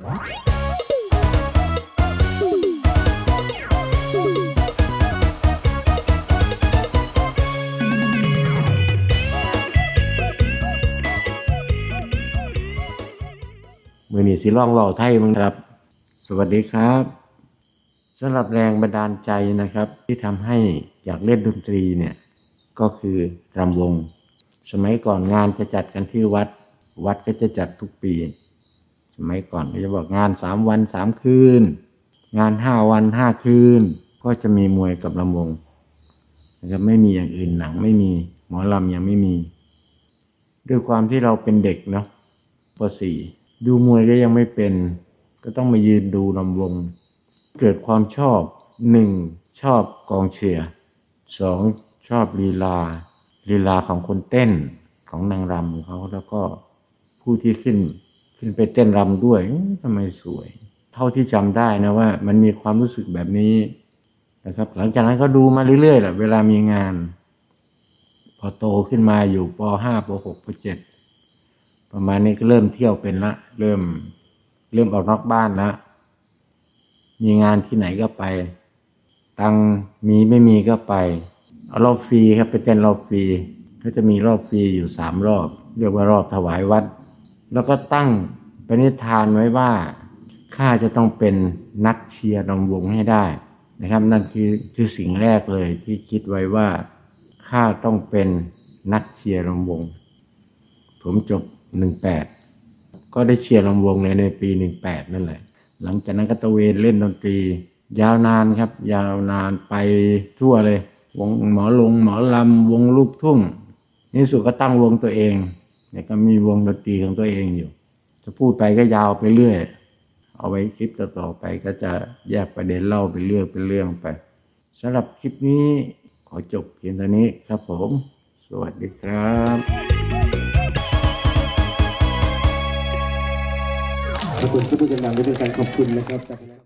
มือนี้สิร้องเว่าไทยมั้งครับ สวัสดีครับสำหรับแรงบันดาลใจนะครับ ที่ทำให้อยากเล่นดนตรีเนี่ย ก็คือรำวง สมัยก่อนงานจะจัดกันที่วัด วัดก็จะจัดทุกปี สมัยก่อนก็จะบอกงานสามวันสามคืน งานห้าวันห้าคืน ก็จะมีมวยกับรำวงนะไม่มีอย่างอื่นหนังไม่มี หมอลำยังไม่มี ด้วยความที่เราเป็นเด็กเนาะปสี่ดูมวยก็ยังไม่เป็น ก็ต้องมายืนดูลำวง เกิดความชอบหนึ่งชอบกองเชียร์สองชอบลีลาลีลาของคนเต้นของนางรำของเขาแล้วก็ผู้ที่ขึ้น ขึ้นไปเต้นรำด้วยทำไมสวย เท่าที่จำได้นะว่า มันมีความรู้สึกแบบนี้นะครับ หลังจากนั้นก็ดูมาเรื่อยๆแหละเวลามีงาน พอโตขึ้นมาอยู่ป .5 ป .6 ป .7 ประมาณนี้ก็เริ่มเที่ยวเป็นละเริ่มเริ่มออกนอกบ้านละมีงานที่ไหนก็ไป ตังมีไม่มีก็ไปเอารอบฟรีครับไปเต้นรอบฟรีก็จะมีรอบฟรีอยู่สามรอบ เรียกว่ารอบถวายวัด แล้วก็ตั้ง ปณิธานไว้ว่าข้าจะต้องเป็นนักเชียร์รำวงให้ได้นะครับนั่นคือคือสิ่งแรกเลยที่คิดไว้ว่าข้าต้องเป็นนักเชียร์รำวง ผมจบหนึ่งแปดก็ได้เชียร์ลำวงในในปีหนึ่งแปดนั่นแหละ หลังจากนั้นก็ตะเวนเล่นดนตรี ยาวนานครับ ยาวนานไปทั่วเลย วงหมอลงหมอลำวงลูกทุ่งนี่สุดก็ตั้งวงตัวเองเนี่ยก็มีวงดนตรีของตัวเองอยู่ จะพูดไปก็ยาวไปเรื่อย เอาไว้คลิปต่อๆไปก็จะแยกประเด็นเล่าไปเรื่องเป็นเรื่องไปสำหรับคลิปนี้ขอจบเพียงเท่านี้ครับผม สวัสดีครับขอบคุณทุกผู้ชมดังด้วยเป็นการขอบคุณนะครับ